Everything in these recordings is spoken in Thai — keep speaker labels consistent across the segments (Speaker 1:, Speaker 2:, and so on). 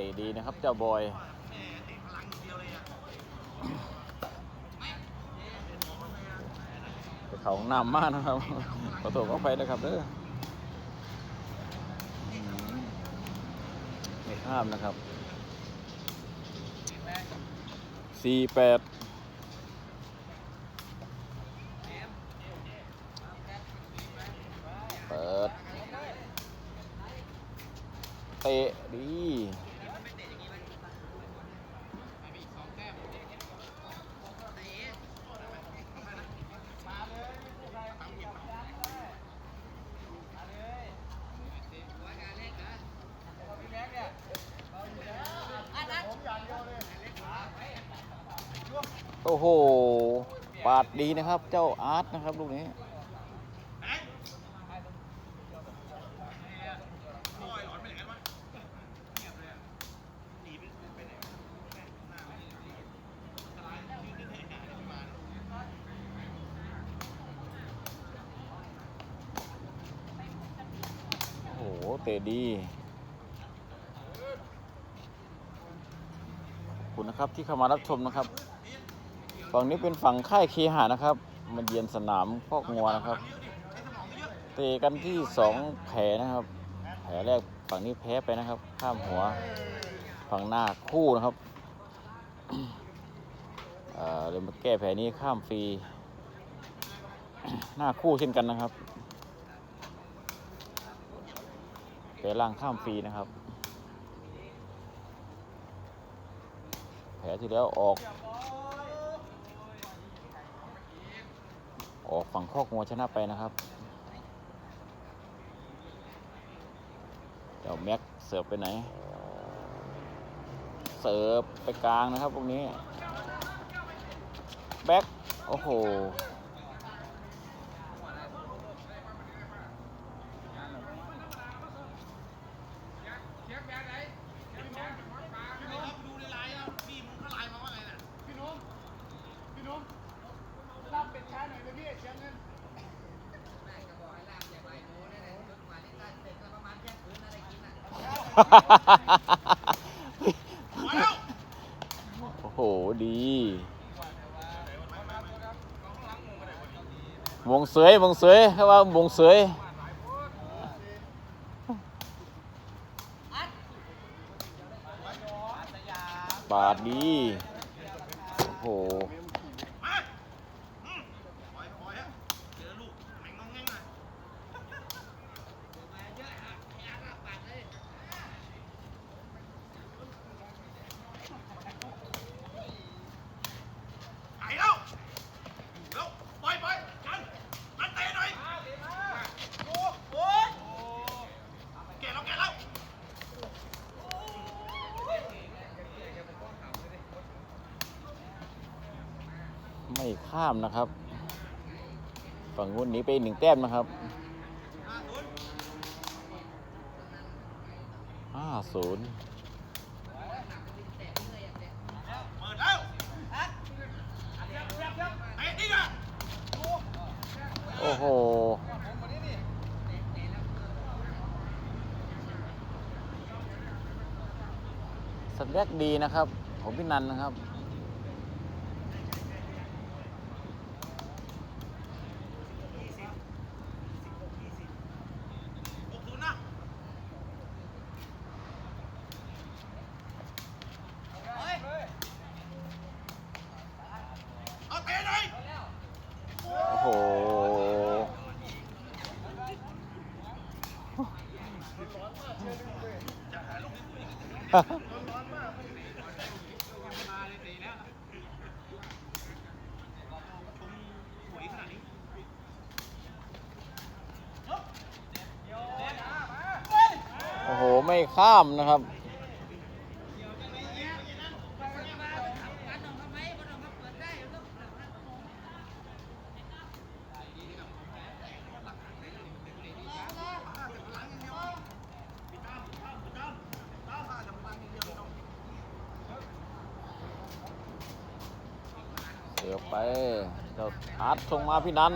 Speaker 1: ตะดีนะครับ เจ้าบอยเขาหนำมากนะครับขอโทษขอไปนะครับเด้อไม่ข้ามนะครับสี่แปดเปิด เตะดี โอ้โห ปาดดีนะครับ เจ้าอาร์ตนะครับลูกนี้โอ้โหเตะดีขอบคุณนะครับที่เข้ามารับชมนะครับ ฝั่งนี้เป็นฝั่งค่ายเคหานะครับ มันเยียนสนามพอกงัวนะครับ เตะกันที่สองแผลนะครับ แผลแรกฝั่งนี้แพ้ไปนะครับ ข้ามหัว ฝั่งหน้าคู่นะครับเอ่อเลยมาแก้แผลนี้ข้ามฟรี หน้าคู่เช่นกันนะครับแผลล่างข้ามฟรีนะครับ แผลที่แล้วออก ออกฝั่งคอกงัวชนะไปนะครับเดี๋ยวแม็กเสิร์ฟไปไหน เสิร์ฟไปกลางนะครับพวกนี้ แบ็คโอ้โห โอ้โห ดี วงเสยวงเสวยเขาว่าวงเสวยบาดดี โอ้โห
Speaker 2: หายแล้วแล้วปล่อยปล่อยกันกันเตะหน่อยโอ้โหแกแล้วแกแล้ว
Speaker 1: ไม่ข้ามนะครับ ฝั่งนู้นหนีไปหนึ่งแต้มนะครับห้าศูนย์โอ้โหสัญญกดีนะครับ ของพี่นันนะครับ
Speaker 2: หกศูนย์นะเอาเตะหน่อย
Speaker 1: โอ้โห
Speaker 2: สวยขนาดนี้
Speaker 1: โอ้โห ไม่ข้ามนะครับเสือไปเจ้าอาร์ตส่งมาพี่นัน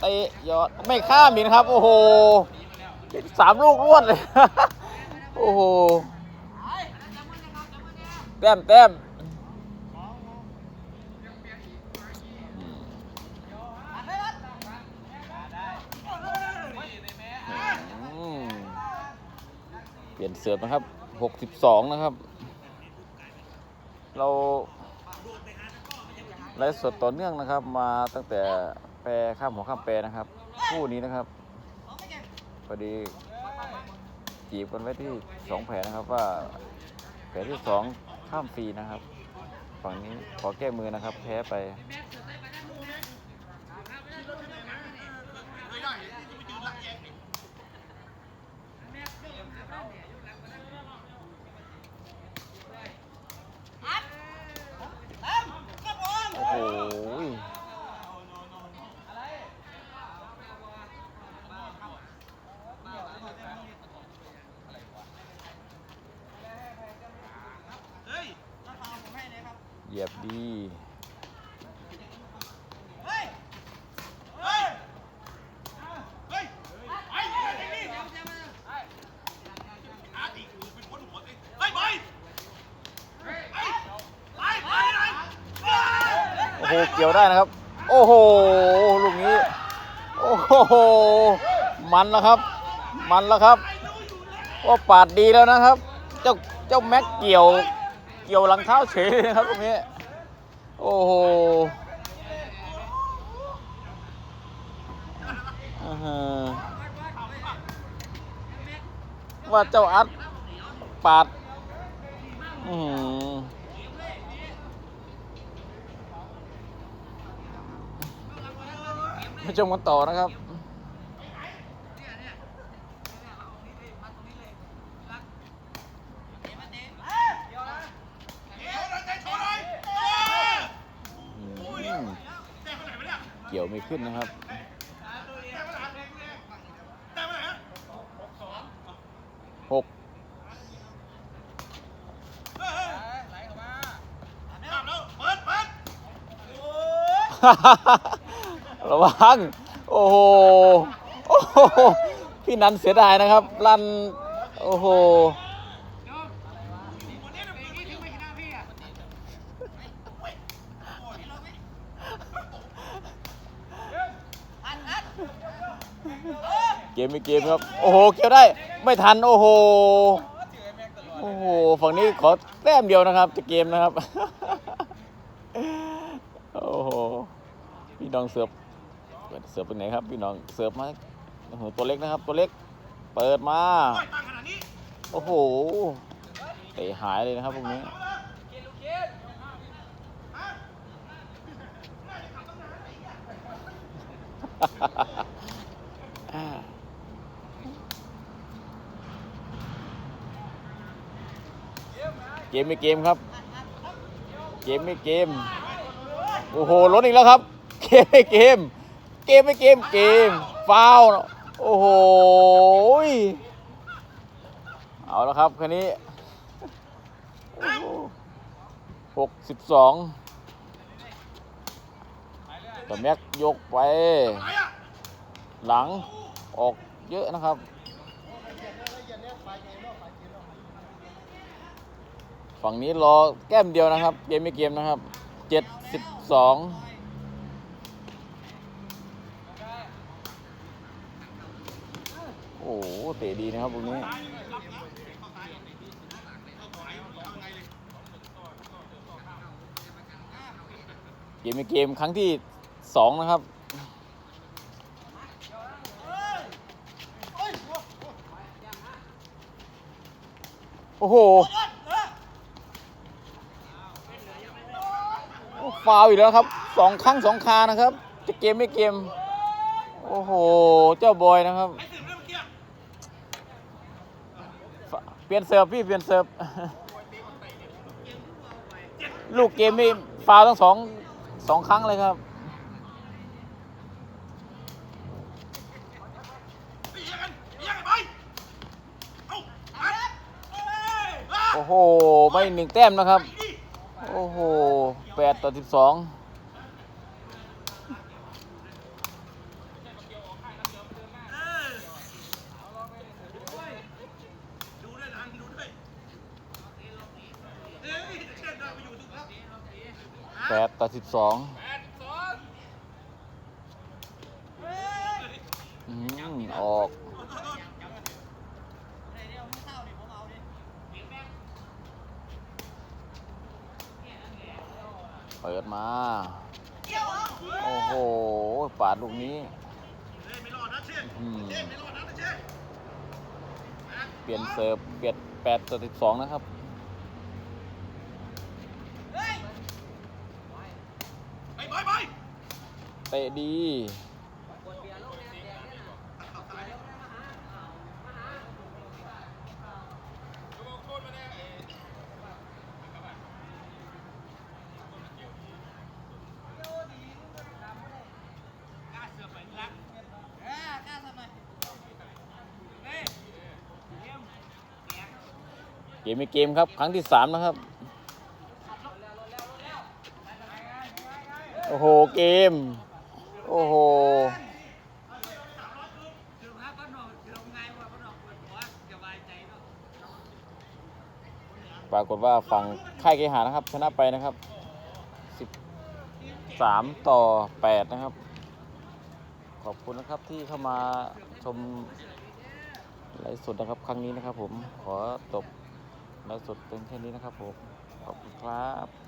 Speaker 1: เตะยอดไม่ข้ามอีกนะครับ โอ้โหสามลูกรวดเลย อ้โหแต้มแต้มเปลี่ยนเสิร์ฟนะครับ 62 นะครับ เราไลฟ์สดต่อเนื่องนะครับ มาตั้งแต่แปรข้ามหัวข้ามแปรนะครับ คู่นี้นะครับพอดี จีบกันไว้ที่สองแผลนะครับว่าแผลที่สองข้ามฟรีนะครับ ฝั่งนี้ขอแก้มือนะครับ แพ้ไป
Speaker 2: ไม่ได้ที่จะไปยืนหลักแยงนี่
Speaker 1: โอ้โห
Speaker 2: เฮ้ย
Speaker 1: เหยียบดี
Speaker 2: เฮ้ย เฮ้ย เฮ้ย ไปไปนี่อาดิเป็นคนหัวสิเฮ้ยไปไปไปไปไหนไป
Speaker 1: โอ้โห เกี่ยวได้นะครับ โอ้โห ลูกนี้ โอ้โห มันแล้วครับ มันแล้วครับว่าปาดดีแล้วนะครับ เจ้าเจ้าแม็กเกี่ยว เกี่ยวหลังเท้าเฉยเลยนะครับตรงนี้ โอ้โหอือว่าเจ้าอัดปาดอืมชมกันต่อนะครับ อืมเกี่ยวไม่ขึ้นนะครับหกระวังโอ้โหโอ้โห พี่นันเสียดายนะครับ ลั่น โอ้โห เกมไม่เกมครับ โอ้โห เกี่ยวได้ ไม่ทัน โอ้โห โอ้โห ฝั่งนี้ขอแต้มเดียวนะครับ จะเกมนะครับ โอ้โห พี่น้องเสิร์ฟเสิร์ฟเป็นไหนครับ พี่น้องเสิร์ฟมา โอ้โห ตัวเล็กนะครับ ตัวเล็ก เปิดมา โอ้โห เตะหายเลยนะครับพวกนี้ เกมไม่เกมครับ เกมไม่เกม โอ้โหล้นอีกแล้วครับ เกมไม่เกม เกมไม่เกม เกม ฟาวโอ้โห เอาแล้วครับคันนี้หกสิบสองแต่แม็กยกไป หลังออกเยอะนะครับ ฝั่งนี้รอแก้มเดียวนะครับ เกมไม่เกมนะครับเจ็ดสิบสองโอ้โหเตะดีนะครับพวกนี้เกมไม่เกมครั้งที่สองนะครับ โอ้โห ฟาวอีกแล้วครับสองครั้งสองคานะครับ จะเกมไม่เกม โอ้โห เจ้าบอยนะครับ เปลี่ยนเซิร์ฟพี่เปลี่ยนเซิร์ฟลูกเกมนี่ฟาวทั้งสองสองครั้งเลยครับโอ้โหไม่หนึ่งแต้มนะครับ โอ้โห แปดต่อสิบสองแปดต่อสิบสองออกเปิดมา โอ้โหปาดลูกนี้
Speaker 2: เล่นไม่รอดนะเช่น
Speaker 1: อืม
Speaker 2: เล่นไม่รอดนะเช่น
Speaker 1: เปลี่ยนเสิร์ฟเปลี่ยนแปดต่อสิบสองนะครับ
Speaker 2: ไปไปไป
Speaker 1: เตะดี
Speaker 2: กล้าเสือกไปนี่ละ
Speaker 1: เกมมีเกมครับ ครั้งที่สามนะครับ โอ้โห เกม โอ้โห ปรากฏว่าฝั่งค่ายเกหานะครับ ชนะไปนะครับ 13 ต่อ 8 นะครับ ขอบคุณนะครับที่เข้ามาชมไลฟ์สดนะครับ ครั้งนี้นะครับผมขอจบ ไลฟ์สดเป็นแค่นี้นะครับผม ขอบคุณครับ